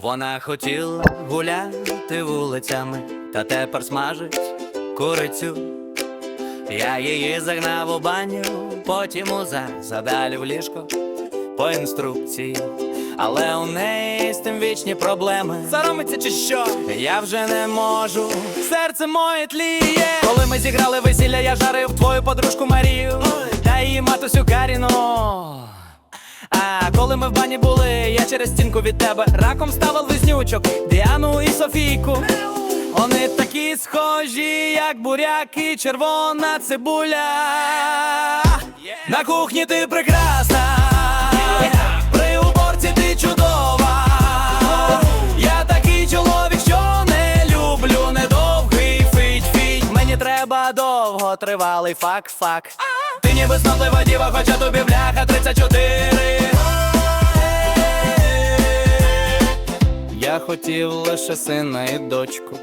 Вона хотіла гуляти вулицями, та тепер смажить курицю. Я її загнав у баню, потім у а в ліжко по інструкції. Але у неї з тим вічні проблеми. Соромиться чи що? Я вже не можу. Серце моє тліє. Коли ми зіграли весілля, я жарив твою подружку Марію та її матусю Каріну. Коли ми в бані були, я через стінку від тебе раком ставив близнючок Діану і Софійку. Вони такі схожі, як буряк і червона цибуля. На кухні ти прекрасна, при уборці ти чудова. Я такий чоловік, що не люблю недовгий фить-фить. Мені треба довго тривалий фак-фак. Ти ніби снотлива діва, хоча тобі Я хотів лише сина і дочку.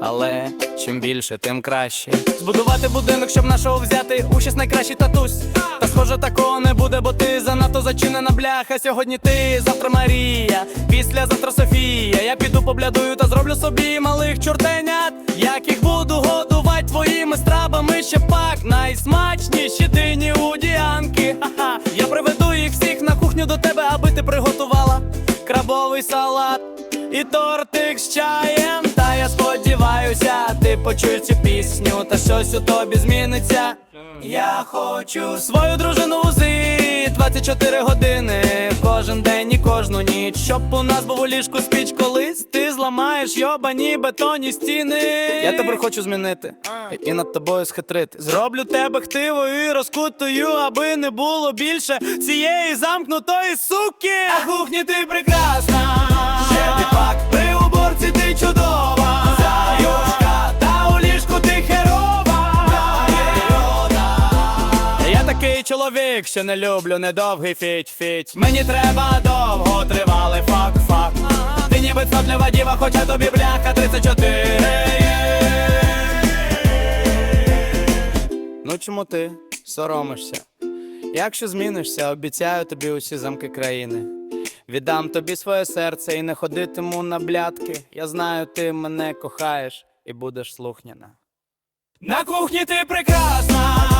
Але чим більше, тим краще. Збудувати будинок, щоб нашого взяти у щось найкращий татусь. Та схоже, такого не буде, бо ти занадто зачинена бляха. Сьогодні ти, завтра Марія, після завтра Софія. Я піду поблядую та зроблю собі малих чортенят. Як їх буду годувати твоїми страбами ще пак. Найсмачніші салат і тортик з чаєм. Та я сподіваюся, ти почуєш цю пісню, та щось у тобі зміниться. Я хочу свою дружину УЗИ 24 години кожен день і кожну ніч. Щоб у нас був у ліжку спіч, колись ти зламаєш йобані бетонні стіни. Я тепер хочу змінити і над тобою схитрити. Зроблю тебе хтивою і розкутою, аби не було більше цієї замкнутої суки. На кухні ти прекрасна. Чоловік, що не люблю недовгий фіть-фіть. Мені треба довго тривалий фак-фак. Ти ніби цнотлива діва, хоча тобі бляха 34. Ну чому ти соромишся? Якщо змінишся, обіцяю тобі усі замки країни. Віддам тобі своє серце і не ходитиму на блядки. Я знаю, ти мене кохаєш і будеш слухняна. На кухні ти прекрасна, Ще